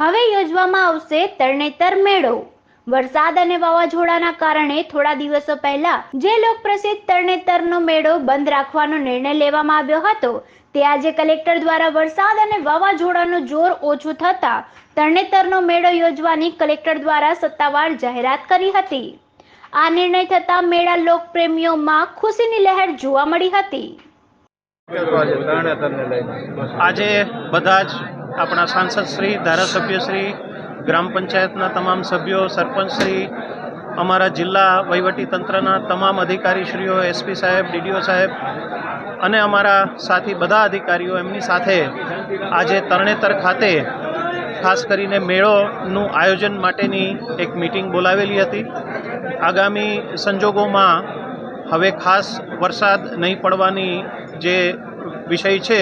હવે યોજવામાં આવશે તરણેતર મેળો. વરસાદ અને વાવાઝોડાના કારણે થોડા દિવસો પહેલા જે લોકપ્રસિદ્ધ તરણેતરનો મેળો બંધ રાખવાનો નિર્ણય લેવામાં આવ્યો હતો તે આજે કલેક્ટર દ્વારા વરસાદ અને વાવાઝોડાનું જોર ઓછું થતા તરણેતરનો મેળો યોજવાની કલેક્ટર દ્વારા સત્તાવાર જાહેરાત કરી હતી. આ નિર્ણય થતા મેળા લોકપ્રેમીઓમાં ખુશીની લહેર જોવા મળી હતી. આજે બધા જ આપણા સાંસદ શ્રી, ધારાસભ્ય શ્રી, ગ્રામ પંચાયતના તમામ સભ્યો, સરપંચ શ્રી, અમારા જિલ્લા વહીવટી તંત્રના તમામ અધિકારીશ્રીઓ, એસપી સાહેબ, ડીડીઓ સાહેબ અને અમારા સાથી બધા અધિકારીઓ એમની સાથે આજે તરણેતર ખાતે ખાસ કરીને મેળોનું આયોજન માટેની એક મિટિંગ બોલાવેલી હતી. આગામી સંજોગોમાં હવે ખાસ વરસાદ નહીં પડવાની જે વિષય છે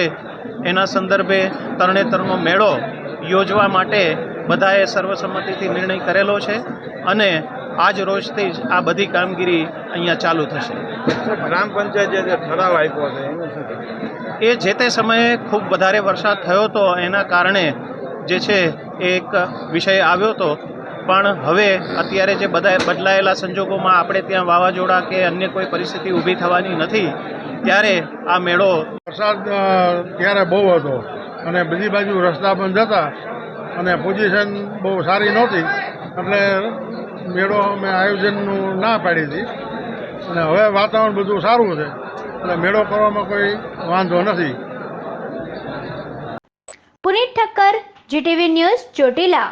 એના સંદર્ભે તરણેતરનો મેળો યોજવા માટે બધાએ સર્વસંમતિથી નિર્ણય કરેલો છે અને આજ રોજથી જ આ બધી કામગીરી અહીંયા ચાલુ થશે ગ્રામ પંચાયતે જે ઠરાવ આપ્યો છે? એ જે તે સમયે ખૂબ વધારે વરસાદ થયો હતો એના કારણે જે છે એ એક વિષય આવ્યો હતો પણ હવે અત્યારે જે બધા બદલાયેલા સંજોગોમાં આપણે ત્યાં વાવાઝોડા કે અન્ય કોઈ પરિસ્થિતિ ઊભી થવાની નથી ત્યારે આ મેળો વરસાદ ત્યારે બહુ હતો. અને બધી બાજુ રસ્તા બંધ હતા અને પોઝિશન બહુ સારી નહોતી. એટલે મેળો અમે આયોજનનું ના પાડી હતી. અને હવે વાતાવરણ બધું સારું છે. એટલે મેળો કરવામાં કોઈ વાંધો નથી. Punit Thakkar GTV news Chotila.